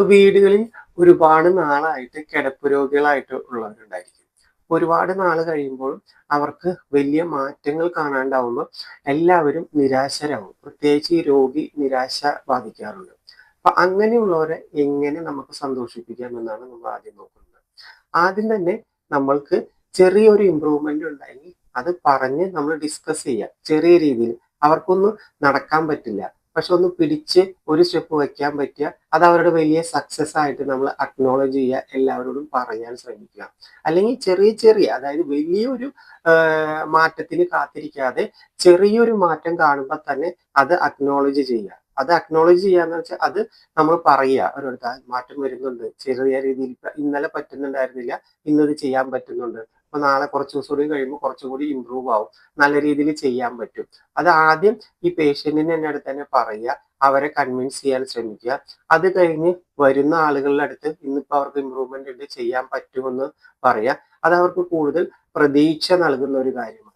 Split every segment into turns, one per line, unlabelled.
വീടുകളിൽ ഒരുപാട് നാളായിട്ട് കിടപ്പ് രോഗികളായിട്ട് ഉള്ളവരുണ്ടായിരിക്കും. ഒരുപാട് നാൾ കഴിയുമ്പോൾ അവർക്ക് വലിയ മാറ്റങ്ങൾ കാണാണ്ടാവുമ്പോൾ എല്ലാവരും നിരാശരാകും പ്രത്യേകിച്ച് ഈ രോഗി നിരാശ ബാധിക്കാറുണ്ട്. അപ്പൊ അങ്ങനെയുള്ളവരെ എങ്ങനെ നമുക്ക് സന്തോഷിപ്പിക്കാം എന്നാണ് നമ്മൾ ആദ്യം നോക്കുന്നത്. ആദ്യം തന്നെ നമ്മൾക്ക് ചെറിയൊരു ഇമ്പ്രൂവ്മെന്റ് ഉണ്ടെങ്കിൽ അത് പറഞ്ഞ് നമ്മൾ ഡിസ്കസ് ചെയ്യാം. ചെറിയ രീതിയിൽ. അവർക്കൊന്നും നടക്കാൻ പറ്റില്ല. പക്ഷെ ഒന്ന് പിടിച്ച് ഒരു സ്റ്റെപ്പ് വെക്കാൻ പറ്റുക. അത് അവരുടെ വലിയ സക്സസ് ആയിട്ട് നമ്മൾ അക്നോളജ് ചെയ്യുക എല്ലാവരോടും പറയാൻ ശ്രമിക്കുക. അല്ലെങ്കിൽ ചെറിയ ചെറിയ അതായത് വലിയൊരു മാറ്റത്തിന് കാത്തിരിക്കാതെ ചെറിയൊരു മാറ്റം കാണുമ്പോൾ തന്നെ അത് അക്നോളജ് ചെയ്യുക. അത് അക്നോളജ് ചെയ്യാന്ന് വെച്ചാൽ അത് നമ്മൾ പറയുക. അവരോട് മാറ്റം വരുന്നുണ്ട്. ചെറിയ രീതിയിൽ ഇന്നലെ പറ്റുന്നുണ്ടായിരുന്നില്ല. ഇന്നത് ചെയ്യാൻ പറ്റുന്നുണ്ട്. അപ്പൊ നാളെ കുറച്ച് ദിവസം കൂടി കഴിയുമ്പോൾ കുറച്ചും കൂടി ഇമ്പ്രൂവ് ആവും. നല്ല രീതിയിൽ ചെയ്യാൻ പറ്റും. അത് ആദ്യം ഈ പേഷ്യന്റിന് എന്റെ അടുത്ത് തന്നെ പറയുക. അവരെ കൺവിൻസ് ചെയ്യാൻ ശ്രമിക്കുക. അത് കഴിഞ്ഞ് വരുന്ന ആളുകളുടെ അടുത്ത് ഇന്നിപ്പോ അവർക്ക് ഇമ്പ്രൂവ്മെന്റ് ഉണ്ട് ചെയ്യാൻ പറ്റുമെന്ന് പറയാ. അത് അവർക്ക് കൂടുതൽ പ്രതീക്ഷ നൽകുന്ന ഒരു കാര്യമാണ്.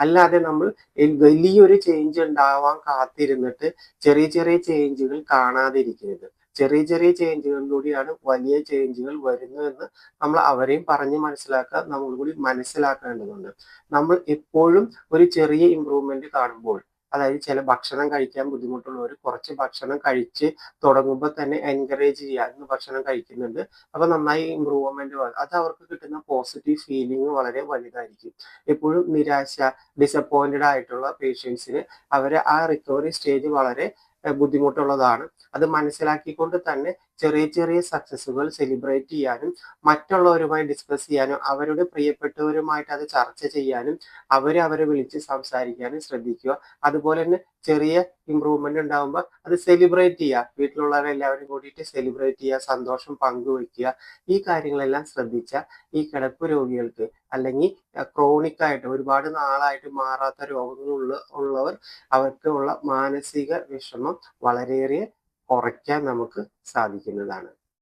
അല്ലാതെ നമ്മൾ വലിയൊരു ചേഞ്ച് ഉണ്ടാവാൻ കാത്തിരുന്നിട്ട് ചെറിയ ചെറിയ ചേഞ്ചുകൾ കാണാതിരിക്കരുത്. ചെറിയ ചെറിയ ചേഞ്ചുകളിലൂടെയാണ് വലിയ ചേഞ്ചുകൾ വരുന്നതെന്ന് നമ്മൾ അവരെയും പറഞ്ഞ് മനസ്സിലാക്കുക നമ്മൾ കൂടി മനസ്സിലാക്കേണ്ടതുണ്ട്. നമ്മൾ എപ്പോഴും ഒരു ചെറിയ ഇമ്പ്രൂവ്മെന്റ് കാണുമ്പോൾ അതായത് ചില ഭക്ഷണം കഴിക്കാൻ ബുദ്ധിമുട്ടുള്ളവർ കുറച്ച് ഭക്ഷണം കഴിച്ച് തുടങ്ങുമ്പോൾ തന്നെ എൻകറേജ് ചെയ്യുക ഇന്ന് ഭക്ഷണം കഴിക്കുന്നുണ്ട് അപ്പൊ നന്നായി ഇമ്പ്രൂവ്മെന്റ് അത് അവർക്ക് കിട്ടുന്ന പോസിറ്റീവ് ഫീലിംഗ് വളരെ വലുതായിരിക്കും. എപ്പോഴും നിരാശ ഡിസപ്പോയിന്റഡ് ആയിട്ടുള്ള പേഷ്യൻസിന് അവരെ ആ റിക്കവറി സ്റ്റേജ് വളരെ ബുദ്ധിമുട്ടുള്ളതാണ്. അത് മനസ്സിലാക്കിക്കൊണ്ട് തന്നെ ചെറിയ ചെറിയ സക്സസ്സുകൾ സെലിബ്രേറ്റ് ചെയ്യാനും മറ്റുള്ളവരുമായി ഡിസ്കസ് ചെയ്യാനും അവരുടെ പ്രിയപ്പെട്ടവരുമായിട്ട് അത് ചർച്ച ചെയ്യാനും അവരെ അവരെ വിളിച്ച് സംസാരിക്കാനും ശ്രദ്ധിക്കുക. അതുപോലെ തന്നെ ചെറിയ ഇമ്പ്രൂവ്മെന്റ് ഉണ്ടാകുമ്പോൾ അത് സെലിബ്രേറ്റ് ചെയ്യുക വീട്ടിലുള്ളവരെല്ലാവരും കൂടിയിട്ട് സെലിബ്രേറ്റ് ചെയ്യുക സന്തോഷം പങ്കുവെക്കുക ഈ കാര്യങ്ങളെല്ലാം ശ്രദ്ധിച്ച ഈ കിടപ്പ് രോഗികൾക്ക് അല്ലെങ്കിൽ ക്രോണിക് ആയിട്ട് ഒരുപാട് നാളായിട്ട് മാറാത്ത രോഗങ്ങളുള്ള ഉള്ളവർ അവർക്ക് ഉള്ള മാനസിക വിഷമം വളരെയേറെ കുറയ്ക്കാൻ നമുക്ക് സാധിക്കുന്നതാണ്.